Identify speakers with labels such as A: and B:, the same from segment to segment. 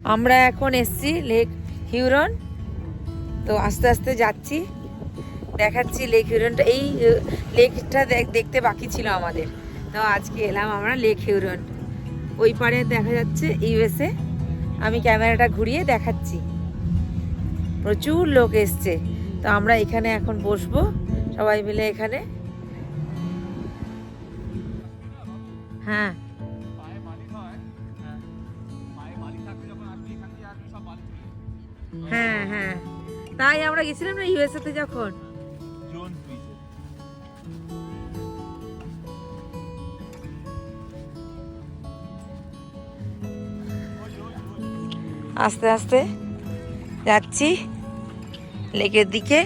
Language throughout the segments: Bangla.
A: আমরা এখন এসছি লেক হিউরন তো আস্তে আস্তে যাচ্ছি। দেখাচ্ছি লেক হিউরনটা এই লেকটা দেখতে বাকি ছিল আমাদের। তো আজকে এলাম আমরা লেক হিউরন ওই পারে দেখা যাচ্ছে ইউএসএ আমি ক্যামেরাটা ঘুরিয়ে দেখাচ্ছি। প্রচুর লোক এসছে। তো আমরা এখানে এখন বসবো। সবাই মিলে এখানে। হ্যাঁ। হ্যাঁ হ্যাঁ। তাই আমরা গেছিলাম না ইউএসএ তে যখন আস্তে আস্তে যাচ্ছি। লেকের দিকে।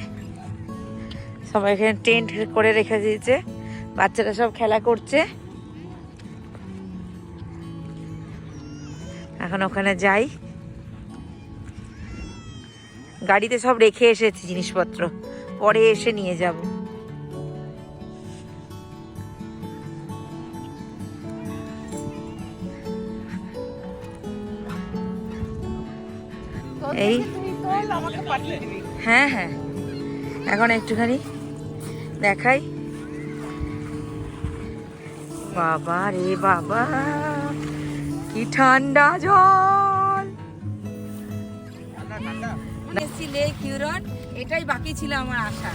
A: সবাই এখানে টেন্ট করে রেখে দিয়েছে। বাচ্চারা সব খেলা করছে। এখন ওখানে যাই। গাড়িতে সব রেখে এসেছি জিনিসপত্র। পরে এসে নিয়ে যাব। এই। হ্যাঁ হ্যাঁ। এখন একটুখানি দেখাই। বাবা রে বাবা কি ঠান্ডা জল। এসছি লেক ইউরন এটাই বাকি ছিল আমার আশা।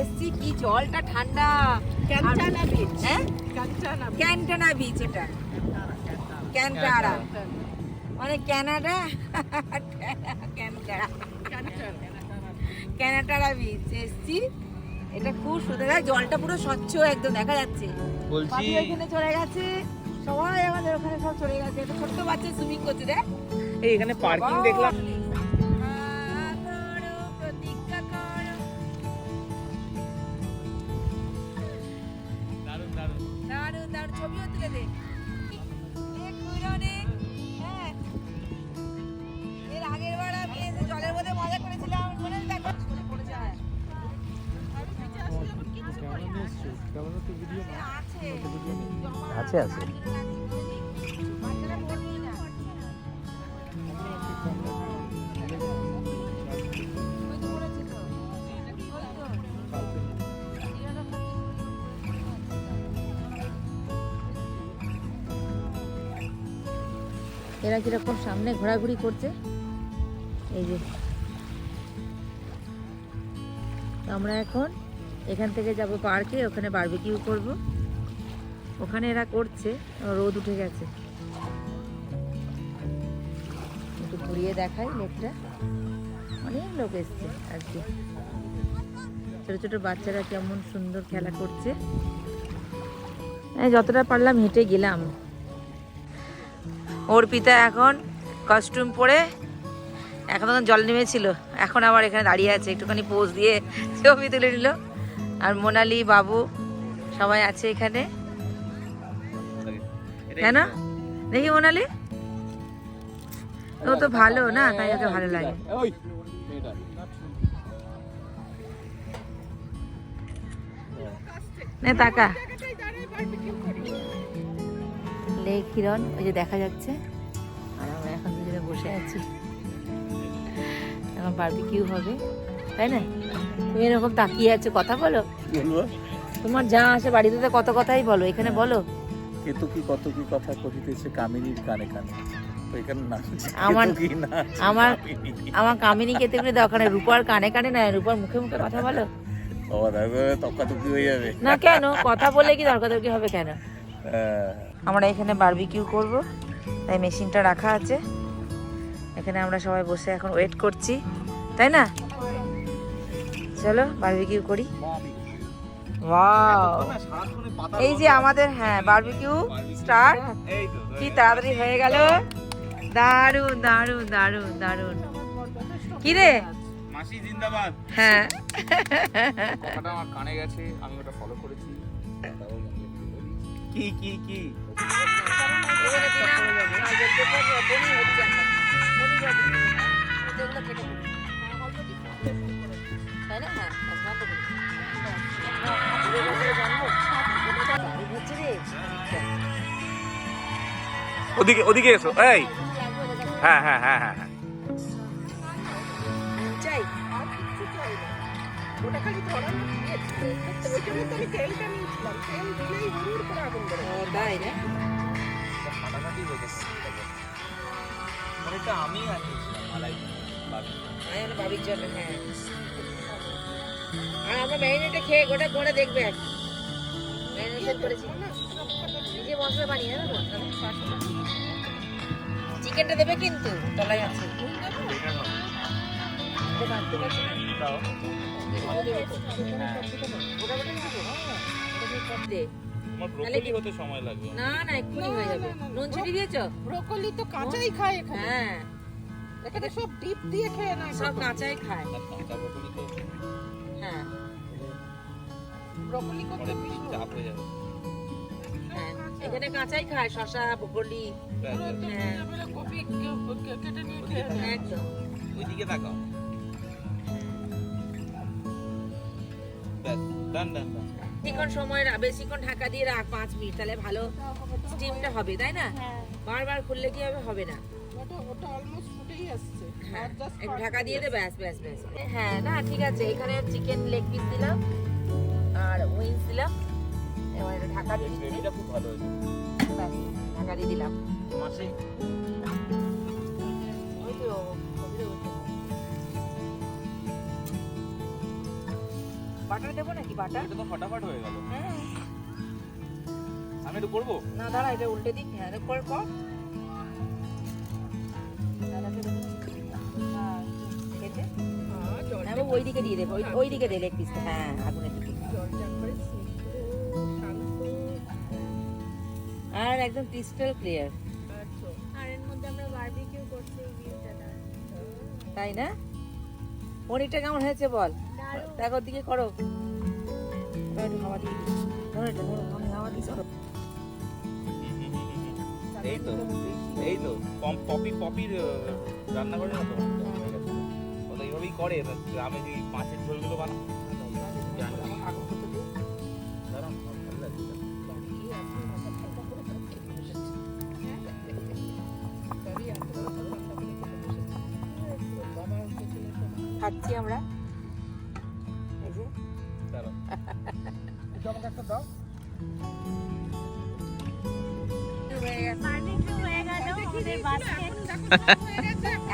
A: এসছি কি জলটা ঠান্ডা?
B: ক্যান্টানা বিচ
A: হ্যাঁ?
B: ক্যান্টানা
A: ক্যান্টানা বিচ এটা। ক্যান্টারা। মানে ক্যানাডা ক্যান্টারা। ক্যানাটারা বিচ এসছি। এটা খুব সুন্দর। জলটা পুরো স্বচ্ছ একদম দেখা যাচ্ছে।
C: বলছি
A: ওখানে চলে গেছে। সবাই আমাদের ওখানে সব চলে গেছে। একটা ছোট্ট বাচ্চা সুইমিং করছে দেখ।
C: এখানে পার্কিং দেখলাম।
A: আছে আছে। এরা কীরকম সামনে ঘোরাঘুরি করছে? এই যে। আমরা এখন এখান থেকে যাব পার্কে, ওখানে বারবিকিউ করব। ওখানে এরা করছে, রোদ উঠে গেছে। একটু ঘুরিয়ে দেখাই লেকটা। অনেক লোক এসছে আজকে। ছোট ছোট বাচ্চারা কেমন সুন্দর খেলা করছে। এই যতটা পারলাম হেঁটে গেলাম। ওর পিতা এখন কস্টিউম পরে এখন তখন জল নেমেছিল। এখন আবার এখানে দাঁড়িয়ে আছে, একটুখানি পোজ দিয়ে ছবি তুলে নিল। আর মোনালি, বাবু সবাই আছে এখানে। কেন দেখি মোনালি। ও তো ভালো না তাই ওকে ভালো লাগে। নে তাকা। লেক ওই যে দেখা যাচ্ছে। আর আমরা এখন দুজনে বসে আছি। এখন বারবিকিউ হবে তাই না? তুমি এরকম তাকিয়ে আছো কথা বলো।
C: বলব
A: তোমার যা আসে বাড়িতে তো কত কথাই বলো এখানে বলো।
C: কেতু কি কত কি কথা কহিতেছে কামিনীর কানে কানে।
A: আমার- আমার- আমার কামিনী দাও রূপার কানে কানে না রূপার মুখে মুখে কথা বলো।
C: তকাতকি হয়ে যাবে।
A: না কেন? কথা বলে কি হবে কেন। আমরা এখানে বারবিকিউ করব। তাই মেশিনটা রাখা আছে। এখানে আমরা সবাই বসে এখন ওয়েট করছি। তাই না? চলো বারবিকিউ করি। এই যে আমাদের হ্যাঁ বারবিকিউ
C: স্টার
A: কি তাড়াতাড়ি হয়ে গেল? দারুণ দারুণ দারুণ দারুণ কি রে?
C: মাসি জিন্দাবাদ।
A: হ্যাঁ।
C: কথাটা আমার কানে গেছে আমি ওটা ফলো করেছি। কি কি কি।
A: তাই না? হ্যাঁ,
C: ওদিকে ওদিকে এসো। এই।
D: হ্যাঁ হ্যাঁ হ্যাঁ হ্যাঁ হ্যাঁ।
B: আর
C: মানে আমি
A: বাবির জন্য হ্যাঁ। আমরা ম্যারিনেটে খেয়ে গোটা করে দেখবে ম্যারিনেশন করেছি। নিজে মশলা বানিয়ে জানো চিকেনটা দেবে কিন্তু তলায় আছে। না। ওটা। ওটা ওটা ওটা দে।
D: ব্রোকলি হতে সময় লাগবে?
A: না না এক্ষুনি হয়ে যাবে।
B: না, না, না।
A: নুন ছিটি দিয়েছ?
B: ব্রোকলি তো কাঁচাই খায় এখানে।
A: হ্যাঁ।
B: এখানে সব ডিপ দিয়ে খেয়ে না
A: সব কাঁচাই খায়।
D: কাঁচা ব্রোকলি তো
A: হ্যাঁ।
B: ব্রোকলি করতে
D: পরে চাপ হয়ে যাবে।
A: হ্যাঁ এখানে কাঁচাই খায় শশা
D: ব্যাস।
A: হ্যাঁ।
B: কপি কেটে নিয়ে খেয়ে
A: একদম।
D: ওইদিকে তাকাও।
A: বেশিক্ষণ সময় বেশিক্ষণ ঢাকা দিয়ে রাখ পাঁচ মিনিট তাহলে ভালো স্টিমটা হবে তাই না? বারবার খুললে কি হবে? হবে না।
B: ওটা ওটা অলমোস্ট ফুটেই আসছে।
A: হ্যাঁ
B: আর just
A: একটু
B: পাঁচ
A: ঢাকা দিয়ে দে ব্যাস ব্যাস ব্যাস। হ্যাঁ না ঠিক আছে এখানে চিকেন লেগ পিস দিলাম। আর উইংস দিলাম। এবার এটা ঢাকা দিয়ে দিচ্ছি।
D: গ্রেভিটা খুব ভালো হয়েছে।
A: ব্যাস ঢাকা দিয়ে দিলাম।
D: মাসি?
A: ওই তো। বাটার দেবো নাকি বাটার?
D: এটা তো ফটাফট হয়ে গেল।
A: হ্যাঁ।
D: আমি একটু করব?
A: না দাঁড়া এটা উল্টে দিক হ্যাঁ এটা কর কর দাঁড়াতে ওই দিকে দিয়ে দেবো ওই দিকে দে লেগ পিসটা হ্যাঁ আগুনের দিকে। আর একদম ক্রিস্টাল ক্লিয়ার
E: আর এর মধ্যে আমরা বারবিকিউ করছি
A: তাই না? পনিরটা কেমন হয়েছে বল? দেখো দিকে করো। হাওয়া দিয়ে দিই। ধরো এটা, ধরো, আমি হাওয়া দিই।
D: এই তো এই তো। পপি পপির রান্না করে না তো এইভাবেই করে গ্রামে যে এই মাছের ঝোলগুলো বানা
A: আগুন করতে দিও।
D: দাঁড়ান, ভালো লাগছে।
B: সবই এত বড় ঠান্ডা করে খেতে বসেছে। বাবা পেছনে সব
A: খাচ্ছি আমরা এই যে
D: দাঁড়ান।
A: হয়ে
E: হয়ে গেল বাস্কেট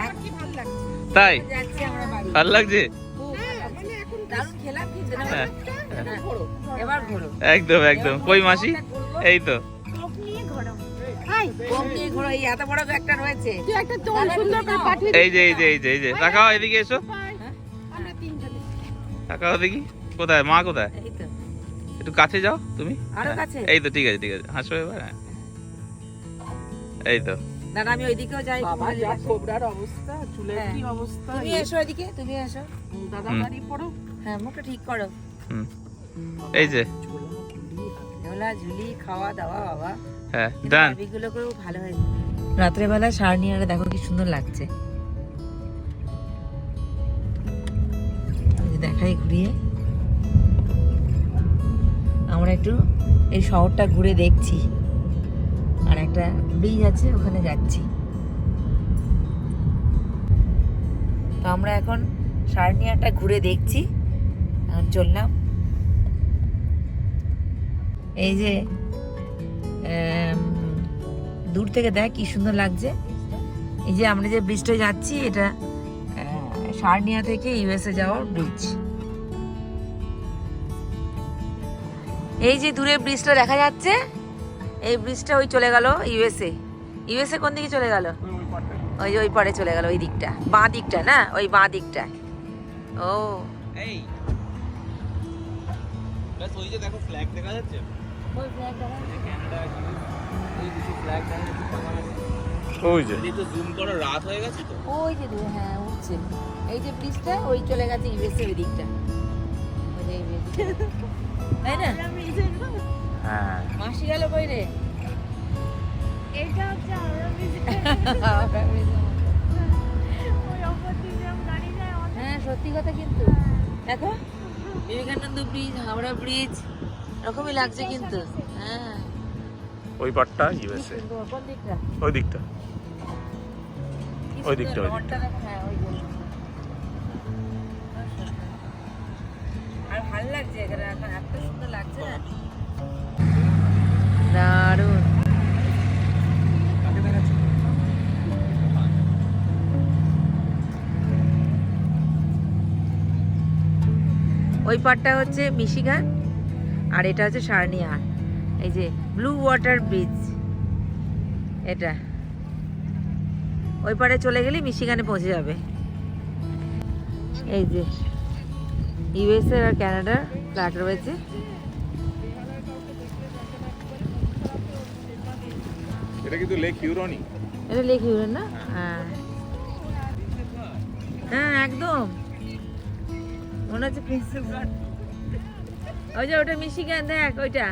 B: আর কি ভালো লাগছে
D: তাই?
A: যাচ্ছি
D: ভালো লাগছে? হ্যাঁ।
A: হ্যাঁ।
D: একদম একদম। কই মাসি? এই তো।
A: এই এত বড় ব্যাগটা রয়েছে।
B: তুই একটা দোল
A: দাদা,
B: সুন্দর করে
A: নাও।
B: পাঠিয়ে
D: এই যে এই যে এই যে এই যে। তাকাও এদিকে এসো।
B: আমরা
D: তাকাও দেখি। কোথায়? মা কোথায়? একটু কাছে যাও তুমি।
A: আরও
D: হ্যাঁ,
A: কাছে?
D: এই তো ঠিক আছে ঠিক আছে। হাসো এবার হ্যাঁ। এই তো।
A: দাদা আমি ওইদিকেও যাই
B: বাবা যা কোবরার অবস্থা চুলের
A: হ্যাঁ।
B: কি অবস্থা?
A: তুমি এসো এদিকে তুমি এসো।
B: দাদা পড়ো।
A: হ্যাঁ মুখটা ঠিক করো।
D: এই যে।
A: ঝোলা ঝুলি খাওয়া দাওয়া বাবা।
D: হ্যাঁ ডান।
A: গুলো করেও ভালো হয়েছে। রাত্রেবেলা সারনিয়ারে দেখো কি সুন্দর লাগছে। এই দেখাই ঘুরিয়ে। আমরা একটু এই শহরটা ঘুরে দেখছি। একটা ব্রিজ আছে, ওখানে যাচ্ছি। তো আমরা এখন সারনিয়াটা ঘুরে দেখছি, এখন চললাম। এই যে দূর থেকে দেখ কি সুন্দর লাগছে। এই যে আমরা যে ব্রিজটা যাচ্ছি, এটা সার্নিয়া থেকে ইউএসএ যাওয়ার ব্রিজ এই যে দূরে ব্রিজটা দেখা যাচ্ছে। এই ব্রিজটা ওই চলে গেল ইউএসএ ইউএসএ কোন দিকে চলে গেল? ওই যে ওই পারে চলে গেল ওই দিকটা। বাঁ দিকটা না? ওই বাঁ দিকটা। ও।
D: ওই যে দেখো ফ্ল্যাগ দেখা যাচ্ছে?
A: ওই ফ্ল্যাগটা
D: ক্যানাডা এই দুটো ফ্ল্যাগ দেখা যাচ্ছে ওই যে। তো জুম করো রাত হয়ে গেছে তো।
A: ওই যে হ্যাঁ উঠছে। এই যে ব্রিজটা ওই চলে গেছে ইউএসএ ওই দিকটা। ওই যে এই দিকটা। তাই না?
D: হ্যাঁ।
A: মাসি গেল কই রে?
E: এটা হচ্ছে যায় আমাদের
A: হ্যাঁ সত্যি কথা কিন্তু। দেখো বিবেকানন্দ ব্রিজ হাওড়া ব্রিজ এরকমই লাগছে কিন্তু। হ্যাঁ।
D: ওই পাটটা ইউএসএ
A: দিকটা?
D: ওই দিকটা।
C: ওই দিকটা, ওই
A: দেখো, হ্যাঁ, ওই আর ভালো লাগছে এখানে এখন এত সুন্দর লাগছে। না দারুণ। ওই পারটা হচ্ছে মিশিগান, আর এটা হচ্ছে সার্নিয়ার এই যে ব্লু ওয়াটার ব্রিজ, এটা। ওই পারে চলে গেলেই মিশিগানে পৌঁছে যাবে। এই যে ইউএসএ আর ক্যানাডার ফ্ল্যাট রয়েছে।
D: কিন্তু লেক হিউরনই
A: এটা লেক হিউরেন না? হ্যাঁ। হ্যাঁ একদম। মনে হচ্ছে প্রিন্সেস ওই যে ওটা মিশিগান দেখ, ওইটা।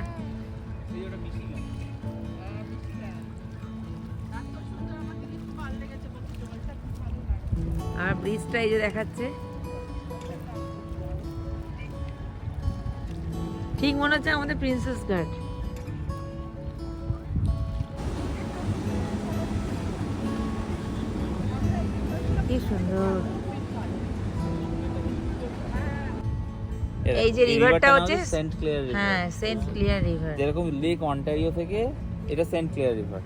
A: আর ব্রিজটা এই যে দেখাচ্ছে। ঠিক মনে হচ্ছে আমাদের প্রিন্সেস ঘাট কি সুন্দর। এই যে রিভারটা হচ্ছে
D: সেন্ট ক্লিয়ার
A: হ্যাঁ সেন্ট ক্লিয়ার রিভার
D: যেরকম লেক অন্টারিও থেকে এটা সেন্ট ক্লিয়ার রিভার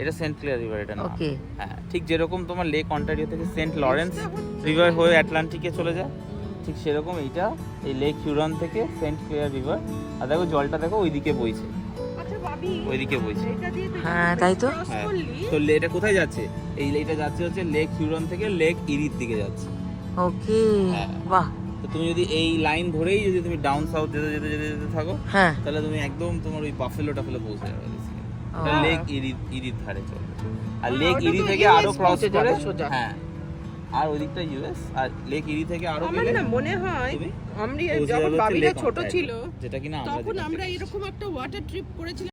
D: এটা সেন্ট ক্লিয়ার রিভার এটা না
A: ওকে
D: হ্যাঁ ঠিক যেরকম তোমার লেক অন্টারিও থেকে সেন্ট লরেন্স রিভার হয়ে আটলান্টিকে চলে যায় ঠিক সেরকম এইটা এই লেক হিউরন থেকে সেন্ট ক্লিয়ার রিভার আর দেখো জলটা দেখো ওইদিকে বইছে। ওইদিকে বইছে
A: হ্যাঁ তাই তো?
D: হ্যাঁ তো এটা কোথায় যাচ্ছে? এই এটা যাচ্ছে হচ্ছে লেক হিউরন থেকে লেক ইরির দিকে যাচ্ছে।
A: ওকে
D: হ্যাঁ।
A: বাহ।
D: তো তুমি যদি এই লাইন ধরেই যদি তুমি ডাউন সাউথ যেতে যেতে যেতে যেতে থাকো
A: হ্যাঁ।
D: তাহলে তুমি একদম তোমার ওই বাফেলো টাফেলো পৌঁছে যাবে লেক ইরি ইরির ধারে চলবে আর
B: হ্যাঁ,
D: লেক ইরি থেকে আরও ক্রস করে
B: সোজা।
D: হ্যাঁ। আর ওই দিকটা ইউএস আর লেক ইরি থেকে
B: আরও
D: গেলে
B: না মনে হয় আমরা যখন বাবিরা ছোট ছিল
D: যেটা কিনা আমরা
B: তখন আমরা এরকম একটা ওয়াটার ট্রিপ করেছিলাম